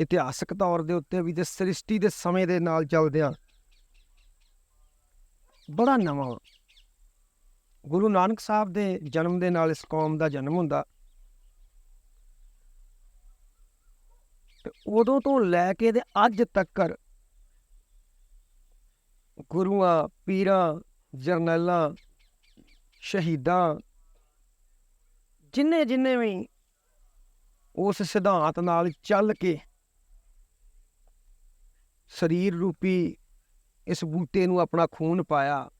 ਇਤਿਹਾਸਕ ਤੌਰ ਦੇ ਉੱਤੇ ਵੀ ਤੇ ਸ੍ਰਿਸ਼ਟੀ ਦੇ ਸਮੇਂ ਦੇ ਨਾਲ ਚੱਲਦਿਆਂ ਬੜਾ ਨਵਾਂ ਗੁਰੂ ਨਾਨਕ ਸਾਹਿਬ ਦੇ ਜਨਮ ਦੇ ਨਾਲ ਇਸ ਕੌਮ ਦਾ ਜਨਮ ਹੁੰਦਾ ਤੇ ਉਦੋਂ ਤੋਂ ਲੈ ਕੇ ਤੇ ਅੱਜ ਤੱਕ ਗੁਰੂਆਂ, ਪੀਰਾਂ, ਜਰਨੈਲਾਂ, ਸ਼ਹੀਦਾਂ ਜਿੰਨੇ ਜਿੰਨੇ ਵੀ ਉਸ ਸਿਧਾਂਤ ਨਾਲ ਚੱਲ ਕੇ ਸਰੀਰ ਰੂਪੀ ਇਸ ਬੂਟੇ ਨੂੰ ਆਪਣਾ ਖੂਨ ਪਾਇਆ।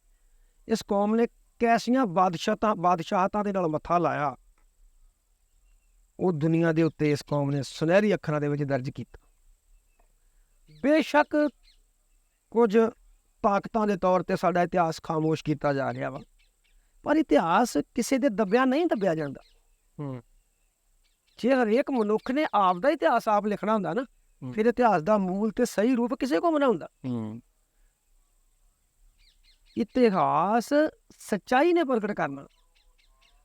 ਇਸ ਕੌਮ ਨੇ ਕੈਸੀਆਂ ਬਾਦਸ਼ਾਹਤਾਂ ਬਾਦਸ਼ਾਹਤਾਂ ਦੇ ਨਾਲ ਮੱਥਾ ਲਾਇਆ। ਉਹ ਦੁਨੀਆ ਦੇ ਉੱਤੇ ਇਸ ਕੌਮ ਨੇ ਸੁਨਹਿਰੀ ਅੱਖਰਾਂ ਦੇ ਵਿੱਚ ਦਰਜ ਕੀਤਾ। ਬੇਸ਼ੱਕ ਕੁਝ ਤਾਕਤਾਂ ਦੇ ਤੌਰ ਤੇ ਸਾਡਾ ਇਤਿਹਾਸ ਖਾਮੋਸ਼ ਕੀਤਾ ਜਾ ਰਿਹਾ ਵਾ। ਪਰ ਇਤਿਹਾਸ ਕਿਸੇ ਦੇ ਦੱਬਿਆ ਨਹੀਂ ਦੱਬਿਆ ਜਾਂਦਾ। ਹੂੰ। ਜੇ ਹਰੇਕ ਮਨੁੱਖ ਨੇ ਆਪ ਦਾ ਇਤਿਹਾਸ ਆਪ ਲਿਖਣਾ ਹੁੰਦਾ ਨਾ। ਫਿਰ ਇਤਿਹਾਸ ਦਾ ਮੂਲ ਤੇ ਸਹੀ ਰੂਪ ਕਿਸੇ ਕੋ ਬਣਾ ਹੁੰਦਾ। ਇਤਿਹਾਸ ਸੱਚਾਈ ਨੇ ਪ੍ਰਗਟ ਕਰਨਾ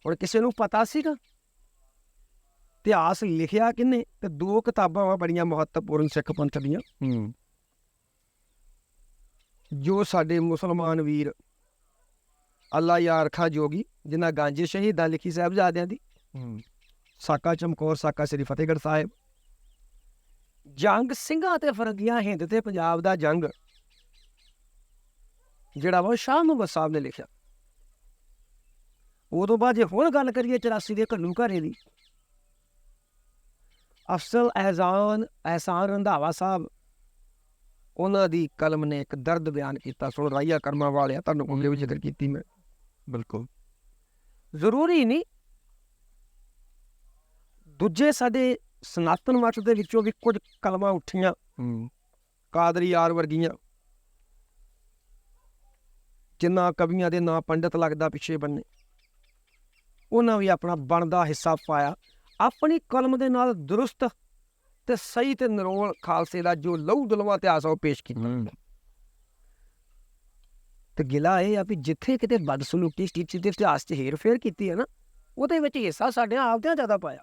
ਹੁਣ ਕਿਸੇ ਨੂੰ ਪਤਾ ਸੀਗਾ ਇਤਿਹਾਸ ਲਿਖਿਆ ਕਿੰਨੇ ਤੇ ਦੋ ਕਿਤਾਬਾਂ ਵਾ ਬੜੀਆਂ ਮਹੱਤਵਪੂਰਨ ਸਿੱਖ ਪੰਥ ਦੀਆਂ। ਜੋ ਸਾਡੇ ਮੁਸਲਮਾਨ ਵੀਰ ਅੱਲਾ ਯਾਰ ਖਾ ਜੋਗੀ ਜਿਨ੍ਹਾਂ ਗਾਂਜੇ ਸ਼ਹੀਦਾਂ ਲਿਖੀ ਸਾਹਿਬਜ਼ਾਦਿਆਂ ਦੀ ਸਾਕਾ ਚਮਕੌਰ ਸਾਕਾ ਸ੍ਰੀ ਫਤਿਹਗੜ੍ਹ ਸਾਹਿਬ ਜੰਗ ਸਿੰਘਾਂ ਤੇ ਫਰੰਗੀਆਂ ਹਿੰਦ ਤੇ ਪੰਜਾਬ ਦਾ ਜੰਗ ਜਿਹੜਾ ਵਾ ਉਹ ਸ਼ਾਹ ਮੁਹੰਮਦ ਸਾਹਿਬ ਨੇ ਲਿਖਿਆ। ਉਦੋਂ ਬਾਅਦ ਜੇ ਹੁਣ ਗੱਲ ਕਰੀਏ 84 ਦੇ ਘੱਲੂ ਘਾਰੇ ਦੀ ਅਫਸਲ ਐਜ਼ਾਨ ਐਹਸਾਨ ਰੰਧਾਵਾ ਸਾਹਿਬ ਉਹਨਾਂ ਦੀ ਕਲਮ ਨੇ ਇੱਕ ਦਰਦ ਬਿਆਨ ਕੀਤਾ ਸੁਣ ਰਾਈਆ ਕਰਮਾਂ ਵਾਲਿਆ ਤੁਹਾਨੂੰ ਕੋਲੇ ਵੀ ਜ਼ਿਕਰ ਕੀਤੀ ਮੈਂ। ਬਿਲਕੁਲ। ਜ਼ਰੂਰੀ ਨਹੀਂ ਦੂਜੇ ਸਾਡੇ ਸਨਾਤਨ ਮਤ ਦੇ ਵਿੱਚੋਂ ਵੀ ਕੁਝ ਕਲਮਾਂ ਉੱਠੀਆਂ। ਹੂੰ। ਕਾਦਰੀ ਯਾਰ ਵਰਗੀਆਂ। ਜਿਨ੍ਹਾਂ ਕਵੀਆਂ ਦੇ ਨਾਂ ਪੰਡਤ ਲੱਗਦਾ ਪਿੱਛੇ ਬੰਨੇ। ਉਹਨਾਂ ਵੀ ਆਪਣਾ ਬਣਦਾ ਹਿੱਸਾ ਪਾਇਆ। ਆਪਣੀ ਕਲਮ ਦੇ ਨਾਲ ਦਰੁਸਤ ਤੇ ਸਹੀ ਤੇ ਨਰੋਲ ਖਾਲਸੇ ਦਾ ਜੋ ਲਹੂ ਦਲਵਾ ਇਤਿਹਾਸ ਆ ਉਹ ਪੇਸ਼ ਕੀਤਾ। ਤੇ ਗਿਲਾ ਇਹ ਆ ਵੀ ਜਿੱਥੇ ਕਿਤੇ ਬਦਸਲੂਕੀ ਕੀਤੀ ਤੇ ਇਤਿਹਾਸ 'ਚ ਹੇਰ ਫੇਰ ਕੀਤੀ ਹੈ ਨਾ ਉਹਦੇ ਵਿੱਚ ਹਿੱਸਾ ਸਾਡੇ ਆਪਦਿਆਂ ਜ਼ਿਆਦਾ ਪਾਇਆ।